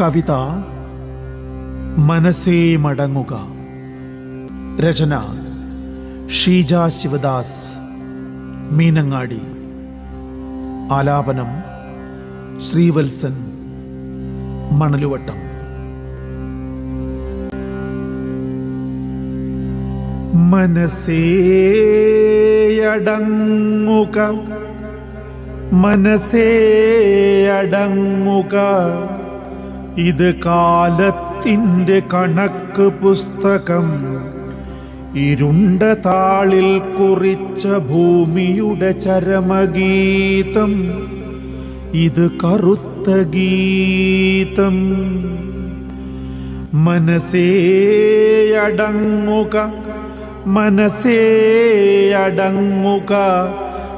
കവിത മനസ്സേ മടങ്ങുക. രചന ഷീജ ശിവദാസ് മീനങ്ങാടി. ആലാപനം ശ്രീവത്സൻ മണലുവട്ടം. മനസ്സേയടങ്ങുക അടങ്ങുക മനസ്സേ അടങ്ങുക. ഇത് കാലത്തിന്റെ കണക്ക് പുസ്തകം. ഇരുണ്ട താളിൽ കുറിച്ച ഭൂമിയുടെ ചരമഗീതം. ഇത് കറുത്ത ഗീതം. മനസ്സേയടങ്ങുക മനസ്സേയടങ്ങുക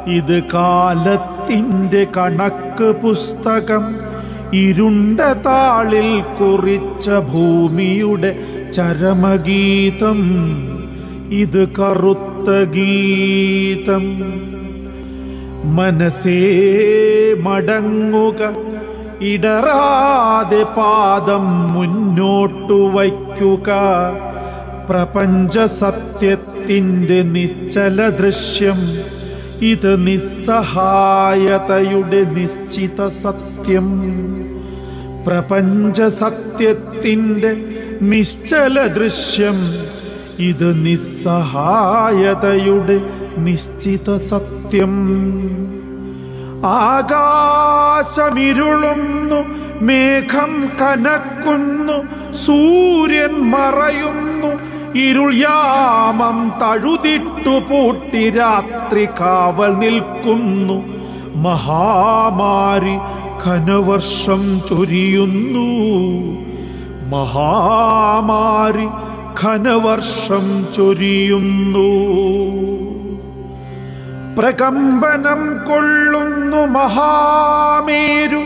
ഇത് കാലത്തിന്റെ കണക്ക് പുസ്തകം. ഇരുണ്ട താളിൽ കുറിച്ച ഭൂമിയുടെ ചരമഗീതം. ഇത് കറുത്ത ഗീതം. മനസ്സേ മടങ്ങുക ഇടറാതെ പാദം മുന്നോട്ടു വയ്ക്കുക. പ്രപഞ്ച സത്യത്തിന്റെ നിശ്ചല ദൃശ്യം ഇത് നിസ്സഹായതയുടെ നിശ്ചിത സത്യം. പ്രപഞ്ച സത്യത്തിന്റെ നിശ്ചല ദൃശ്യം. ഇത് നിസ്സഹായതയുടെ നിശ്ചിത സത്യം. ആകാശമിരുളുന്നു മേഘം കനക്കുന്നു സൂര്യൻ മറയുന്നു ഇരുൾ യാമം തഴുതിട്ടു പൂട്ടി രാത്രി കാവൽ നിൽക്കുന്നു. മഹാമാരി ഘനവർഷം ചൊരിയുന്നു. മഹാമാരി ഘനവർഷം ചൊരിയുന്നു. പ്രകമ്പനം കൊള്ളുന്നു മഹാമേരു.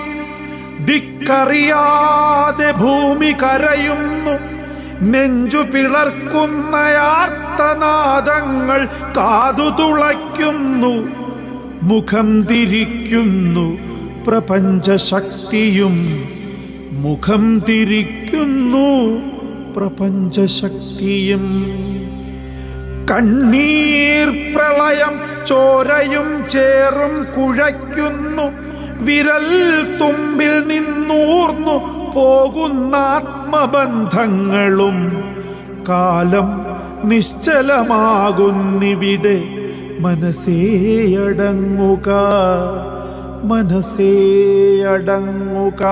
ദിക്കറിയാതെ ഭൂമി കരയുന്നു. നെഞ്ചു പിളർക്കുന്ന ആർത്തനാദങ്ങൾ കാതു തുളയ്ക്കുന്നു മുഖം തിരിക്കുന്നു പ്രപഞ്ചശക്തിയും മുഖം തിരിക്കുന്നു പ്രപഞ്ചശക്തിയും. കണ്ണീർ പ്രളയം ചോരയും ചേറും കുഴയ്ക്കുന്നു വിരൽ തുമ്പിൽ നിന്നൂർന്നു പോകുന്ന ആത്മബന്ധങ്ങളും കാലം നിശ്ചലമാകുന്നിവിടെ. മനസ്സേയടങ്ങുക മനസ്സേയടങ്ങുക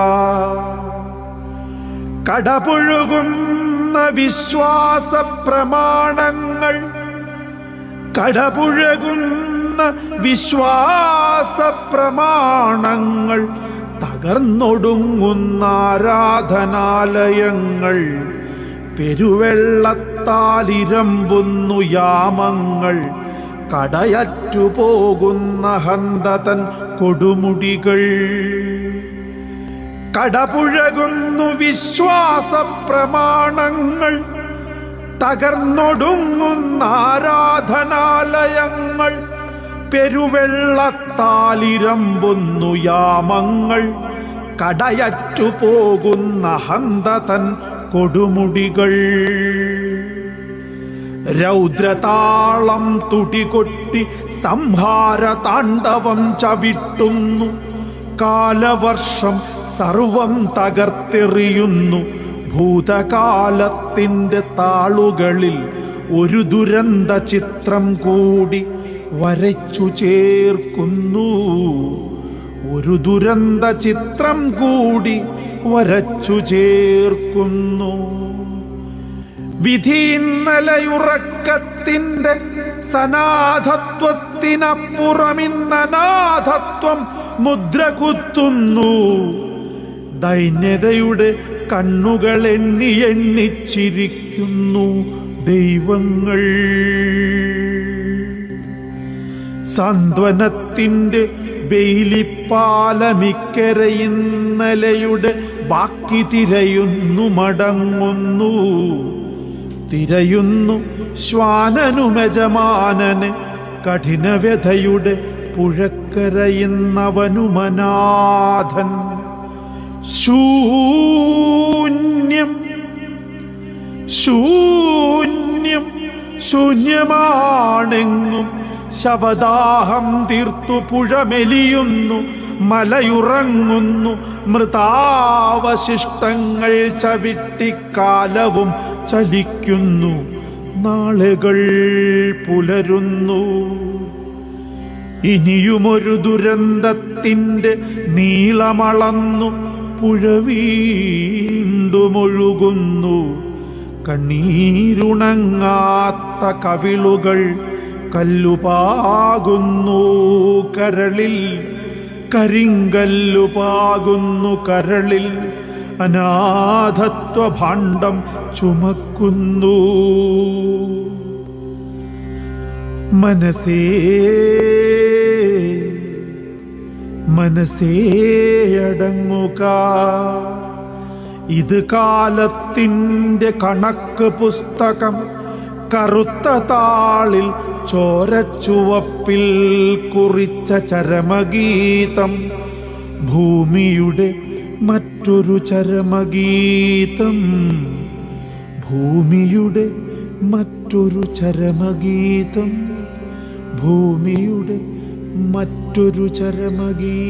കടപുഴുകുന്ന വിശ്വാസ പ്രമാണങ്ങൾ കടപുഴകുന്ന വിശ്വാസ പ്രമാണങ്ങൾ തകർന്നൊടുങ്ങുന്ന ആരാധനാലയങ്ങൾ പെരുവെള്ളത്താലിരമ്പുന്നു യാമങ്ങൾ കടയറ്റുപോകുന്ന ഹന്തതൻ കൊടുമുടികൾ. കടപുഴകുന്നു വിശ്വാസ പ്രമാണങ്ങൾ തകർന്നൊടുങ്ങുന്ന ആരാധനാലയങ്ങൾ പെരുവെള്ളത്താലിരമ്പുന്നു യാമങ്ങൾ. കടയറ്റു പോകുന്ന ഹന്തതൻ കൊടുമുടികൾ. രൗദ്രതാളം തുടികൊട്ടി സംഹാര താണ്ഡവം ചവിട്ടുന്നു. കാലവർഷം സർവം തകർത്തെറിയുന്നു. ഭൂതകാലത്തിന്റെ താളുകളിൽ ഒരു ദുരന്ത ചിത്രം കൂടി. വരച്ചു ചേർക്കുന്നു. ഒരു ദുരന്ത ചിത്രം കൂടി വരച്ചു ചേർക്കുന്നു. വിധി ഇന്നലയുറക്കത്തിന്റെ സനാഥത്വത്തിനപ്പുറമിന്നനാഥത്വം മുദ്ര കുത്തുന്നു. ദൈന്യതയുടെ കണ്ണുകൾ എണ്ണി എണ്ണിച്ചിരിക്കുന്നു ദൈവങ്ങൾ. സാന്ത്വനത്തിന്റെ ബെയിലിപ്പാലമിക്കര ഇന്നലയുടെ ബാക്കി തിരയുന്നു മടങ്ങുന്നു. തിരയുന്നു ശ്വാനനുമജമാനന് കഠിനവ്യഥയുടെ പുഴക്കരയുന്നവനുമനാഥൻ ശൂന്യം ശൂന്യം ശൂന്യമാണെങ്ങും ശവദാഹം തീർത്തു പുഴമെലിയുന്നു മലയുറങ്ങുന്നു. മൃതാവശിഷ്ടങ്ങൾ ചവിട്ടിക്കാലവും ചലിക്കുന്നു. നാളുകൾ പുലരുന്നു. ഇനിയുമൊരു ദുരന്തത്തിന്റെ നീളമളന്നു. പുഴ വീണ്ടുമൊഴുകുന്നു. കണ്ണീരുണങ്ങാത്ത കവിളുകൾ കല്ലുപാകുന്നു കരളിൽ കരിങ്കല്ലുപാകുന്നു കരളിൽ. അനാഥത്വ ഭാണ്ഡം ചുമക്കുന്നു. മനസ്സേ മനസ്സേ അടങ്ങുക. ഇത് കാലത്തിന്റെ കണക്ക് പുസ്തകം കറുത്ത താളിൽ ചോരച്ചുവപ്പിൽ കുറിച്ച ചരമഗീതം ഭൂമിയുടെ മറ്റൊരു ചരമഗീതം. ഭൂമിയുടെ മറ്റൊരു ചരമഗീതം. ഭൂമിയുടെ മറ്റൊരു ചരമഗീതം.